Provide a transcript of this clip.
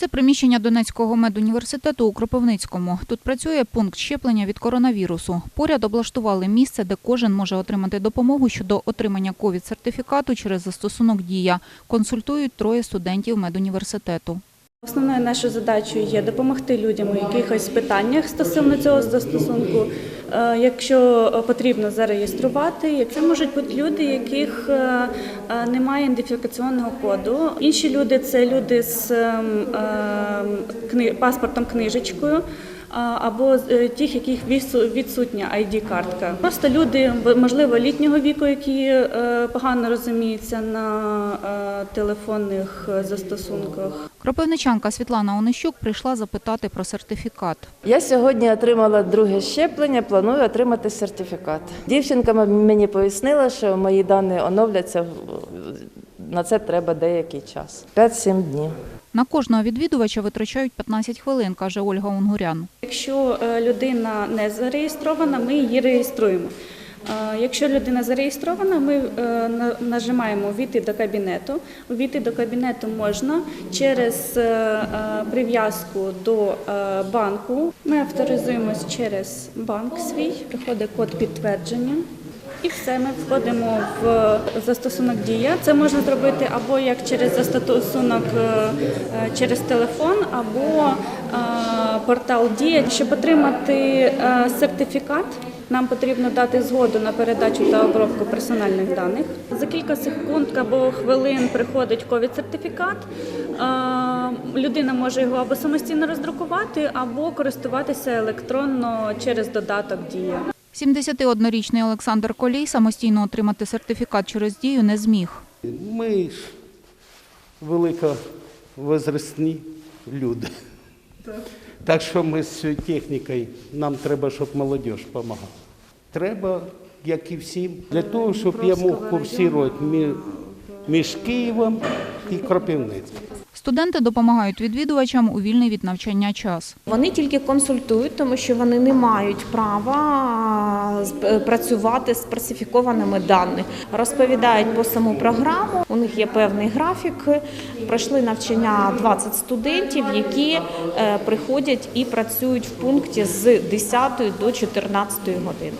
Це приміщення Донецького медуніверситету у Кропивницькому. Тут працює пункт щеплення від коронавірусу. Поряд облаштували місце, де кожен може отримати допомогу щодо отримання ковід-сертифікату через застосунок Дія. Консультують троє студентів медуніверситету. Основною нашою задачею є допомогти людям у якихось питаннях стосовно цього застосунку. Е, Якщо потрібно зареєструвати, це можуть бути люди, яких е, е, немає ідентифікаційного коду. Інші люди це люди з ем, ем, паспортом книжечкою. Або е, тих, яких відсу- відсутня ID-картка. Просто люди, можливо, літнього віку, які е, погано розуміються на е, телефонних застосунках. Кропивничанка Світлана Онищук прийшла запитати про сертифікат. Я сьогодні отримала друге щеплення, планую отримати сертифікат. Дівчинка мені пояснила, що мої дані оновляться в- на це треба деякий час. 5-7 днів. На кожного відвідувача витрачають 15 хвилин, каже Ольга Унгурян. Якщо е, людина не зареєстрована, ми її реєструємо. Е, Якщо людина зареєстрована, ми е, нажимаємо Війти до кабінету. Увійти до кабінету можна через прив'язку до банку. Ми авторизуємось через банк свій, приходить код підтвердження. І все, ми входимо в застосунок Дія. Це можна зробити або як через застосунок е, е, через телефон, або е, портал Дія. Щоб отримати сертифікат, нам потрібно дати згоду на передачу та обробку персональних даних. За кілька секунд або хвилин приходить ковід-сертифікат. Е, Людина може його або самостійно роздрукувати, або користуватися електронно через додаток Дія. 71-річний Олександр Колій самостійно отримати сертифікат через дію не зміг. Ми ж великовозрастні люди. Так. що ми з цією технікою, нам треба, щоб молодь допомагала. Треба, як і всім, для того, щоб я мог курсувати між Києвом і Кропивницьким. Студенти допомагають відвідувачам у вільний від навчання час. Вони тільки консультують, тому що вони не мають права е, працювати з фальсифікованими даними. Розповідають по саму програму. У них є певний графік. Пройшли навчання 20 студентів, які е, приходять і працюють в пункті з 10 до 14 години.